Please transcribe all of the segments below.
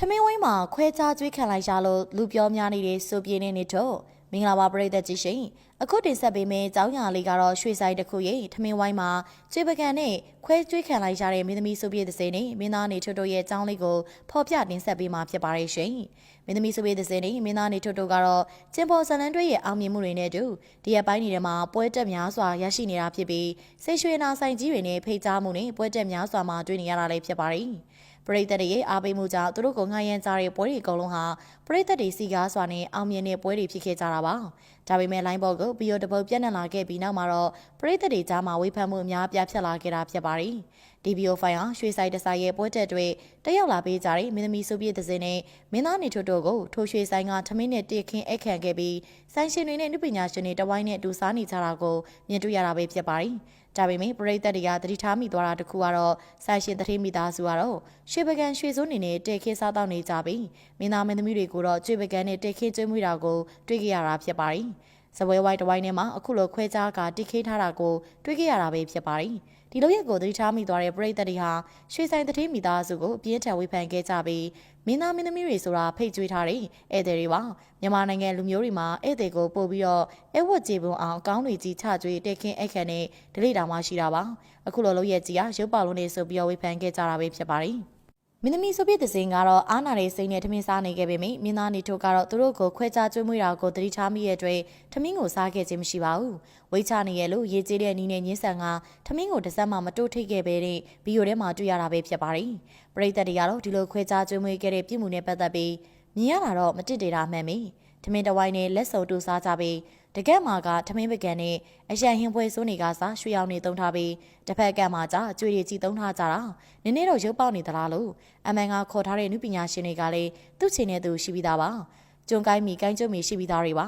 ထမင်းဝိုင်းမှာခွဲခြားကြွေးခံလိုက်ရလို့လူပြောများနေတဲ့စူပြေနေနေတော့မင်္ဂလာပါပရိသတ်ကြီးရှင်အခုတင်ဆက်ပေးမယ့်အကြောင်းအရာလေးကတော့ရွှေဆိုင်တစ်ခုရဲ့ထမင်းဝိုင်းမှာကျွေးပကံနဲ့ခွဲကျွေးခံလိုက်ရတဲ့မင်းသမီးစူပြေသစင်းနဲ့မင်းသားနေထွတ်တို့ရဲ့အကြောင်းလေးကိုဖော်ပြတင်ဆက်ပေးမှာဖြစ်ပါရဲ့ရှင်မင်းသမီးစူပြေသစင်းနဲ့မင်းသားနေထွတ်တို့ကတော့ကျင်ပေါ်ဇလန်တွေရဲ့အောင်မြင်မှုတွေနဲ့အတူဒီရက်ပိုင်းတွေထဲမှာပွဲတက်များစွာရရှိနေတာဖြစ်ပြီးဆေးရွှေနာဆိုင်ကြီးတွေနဲ့ဖိတ်ကြားမှုနဲ့ပွဲတက်များစွာမှာတွေ့နေရတာလည်းဖြစ်ပါတယ် ပရိသတ်တွေရဲ့အားပေးမှုကြောင့်သူတို့ကိုငှားရမ်းကြတဲ့ပွဲတွေအကုန်လုံးဟာပရိသတ်တွေစီကားစွာနဲ့အောင်မြင်တဲ့ပွဲတွေဖြစ်ခဲ့ကြတာပါ။ဒါပေမဲ့လိုင်းဘော့ကိုဘီယိုတပုတ်ပြန့်နှံ့လာခဲ့ပြီးနောက်မှာတော့ပရိသတ်တွေကြားမှာဝေဖန်မှုအများအပြားဖြစ်လာခဲ့တာဖြစ်ပါတယ်။ DBO ဖိုင်ဟာရွှေဆိုင်တဆိုင်ရဲ့ပွဲတက်တွေတက်ရောက်လာပေးကြတဲ့မင်းသမီးစုပြည့်သစင်းနဲ့မင်းသားနေထွတ်တို့ကိုထိုရွှေဆိုင်ကထမင်းနဲ့တည်ခင်းအခန့်ခဲ့ပြီးဆိုင်ရှင်တွေနဲ့နှုပညာရှင်တွေတဝိုင်းနဲ့အတူစားနေကြတာကိုမြင်တွေ့ရတာပဲဖြစ်ပါတယ်။ဒါပေမဲ့ပရိသတ်တွေကသတိထားမိသွားတာတခုကတော့ဆိုင်ရှင်တထေးမိသားစုကတော့ရွှေပကံရွှေစိုးနေနဲ့တဲခင်းစားတော့နေကြပြီးမင်းသားမင်းသမီးတွေကိုတော့ကျွေပကံနဲ့တဲခင်းကျွေးမွေးတာကိုတွေ့ကြရတာဖြစ်ပါတယ်။စပွဲဝိုင်းတစ်ဝိုင်းထဲမှာအခုလိုခွဲခြားကတိခိထားတာကိုတွေ့ကြရတာပဲဖြစ်ပါတယ်။ ဒီလိုရက်ကိုသတိထားမိသွားတဲ့ပရိသတ်တွေဟာရွှေဆိုင်တထေးမိသားစုကိုအပြင်းထန်ဝေဖန်ခဲ့ကြပြီးမင်းသားမင်းသမီးတွေဆိုတာဖိတ်ကြွေးထားတဲ့ဧည့်သည်တွေပါမြန်မာနိုင်ငံလူမျိုးတွေမှာဧည့်သည်ကိုပို့ပြီးတော့အဲဝတ်ကြေပွန်အောင်အကောင်းတွေကြီးချကြွေးတက်ခင်းအခန့်နဲ့ဒလိတာမှရှိတာပါအခုလိုလုပ်ရက်ကြီးကရုပ်ပေါလုံးနေဆိုပြီးတော့ဝေဖန်ခဲ့ကြတာပဲဖြစ်ပါတယ် မင်းသမီးဆိုပြစ်တဲ့စင်ကတော့အားနာတဲ့စိတ်နဲ့ထမင်းစားနေခဲ့ပေမယ့်မင်းသားနေထုတ်ကတော့သူတို့ကိုခွဲခြားကျွေးမွေးတာကိုသတိထားမိရဲ့အတွက်ထမင်းကိုစားခဲ့ခြင်းမရှိပါဘူး။ဝိတ်ချနေရလို့ရေကျေးတဲ့နီးနဲ့ညင်းဆန်ကထမင်းကိုတစ်စက်မှမတိုးထိတ်ခဲ့ပဲတဲ့ဗီဒီယိုထဲမှာတွေ့ရတာပဲဖြစ်ပါတယ်။ပရိသတ်တွေကတော့ဒီလိုခွဲခြားကျွေးမွေးခဲ့တဲ့ပြည်မှုနဲ့ပတ်သက်ပြီးမြင်ရတာတော့မတစ်တေတာမှန်ပြီ။ ထမင်းတစ်ဝိုင်းနဲ့လက်စုံတူစားကြပြီးတကက်မှာကထမင်းပကံနဲ့အရန်ဟင်းပွဲစိုးနေကစားရွှေရောင်နေသုံးထားပြီးတစ်ဖက်ကမှာကြအကျွေးတွေကြီးသုံးထားကြတာနည်းနည်းတော့ရုပ်ပေါက်နေသလားလို့အမှန်ကခေါ်ထားတဲ့နုပညာရှင်တွေကလည်းသူ့ချင်တဲ့သူရှိပြီးသားပါကျွန်းကိုင်းမီကိုင်းကျွန်းမီရှိပြီးသားတွေပါ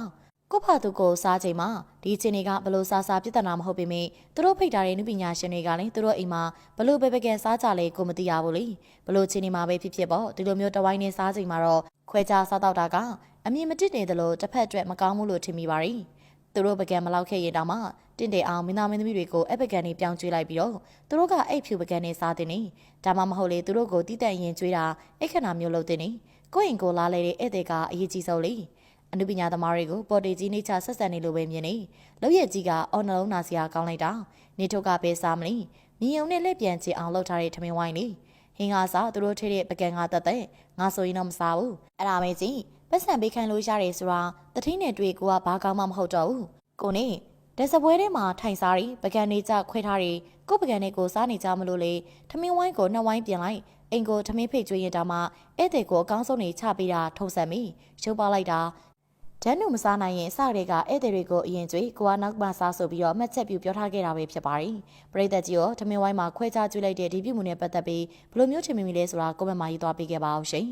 ကိုဖာသူကိုစားချိန်မှာဒီချင်းတွေကဘလို့စားစားပြဿနာမဟုတ်ပေမယ့်သူတို့ဖိတ်ထားတဲ့နုပညာရှင်တွေကလည်းသူတို့အိမ်မှာဘလို့ပဲပဲကဲစားကြလဲကိုမသိရဘူးလေဘလို့ချင်းနေမှာပဲဖြစ်ဖြစ်ပေါ့ဒီလိုမျိုးတဝိုင်းနေစားချိန်မှာတော့ခွဲခြားစားတော့တာကအမြင်မတစ်နေသလိုတစ်ဖက်အတွက်မကောင်းဘူးလို့ထင်မိပါရီသူတို့ပကံမလောက်ခဲ့ရင်တောင်မှတင့်တယ်အောင်မင်းသားမင်းသမီးတွေကိုအဲ့ပကံနေပြောင်းကျွေးလိုက်ပြီးတော့သူတို့ကအဲ့ဖြူပကံနေစားတဲ့နေဒါမှမဟုတ်လေသူတို့ကိုတိတက်ရင်ကျွေးတာအဲ့ခဏမျိုးလုပ်တဲ့နေကိုယ့်ရင်ကိုလားလဲတဲ့ဧည့်သည်ကအရေးကြီးဆုံးလေ အနုပညာသမားတွေကိုပေါ်တေကြီးနေချဆက်ဆံနေလို့ပဲမြင်နေလောက်ရက်ကြီးကအော်နှလုံးနာစရာကောင်းလိုက်တာနေထုတ်ကပဲစားမလို့မြင်ုံနဲ့လက်ပြန်ချင်အောင်လှုပ်ထားတဲ့ထမင်းဝိုင်းလေးဟင်းကားစားသူတို့ထဲတဲ့ပကံကတက်တဲ့ငါဆိုရင်တော့မစားဘူးအဲ့ဒါပဲကြီးပတ်စံပေးခိုင်းလို့ရတယ်ဆိုတာတထင်းနဲ့တွေ့ကိုကဘာကောင်းမှမဟုတ်တော့ဘူးကိုနေဒက်စပွဲထဲမှာထိုင်စားရီပကံနေကြခွဲထားရီကိုပကံနဲ့ကိုစားနေကြမလို့လေထမင်းဝိုင်းကိုနှစ်ဝိုင်းပြင်လိုက်အင်ကိုထမင်းဖိတ်ကျွေးရင်တောင်မှဧည့်သည်ကိုအကောင်းဆုံးနေချပေးတာထုံဆက်မိရုပ်ပါလိုက်တာ ဒန်းနုမစားနိုင်ရင်အစကတည်းကဧည့်သည်တွေကိုအရင်ကျွေးကိုကနောက်မှစားဆိုပြီးတော့မှတ်ချက်ပြုပြောထားခဲ့တာပဲဖြစ်ပါတယ်ပရိသတ်ကြီးရောထမင်းဝိုင်းမှာခွဲခြားကျွေးလိုက်တဲ့ဒီပြုမှုနဲ့ပတ်သက်ပြီးဘယ်လိုမျိုးထင်မိမိလဲဆိုတာကွန်မန့်မှာရေးသွားပေးခဲ့ပါအောင်ရှင်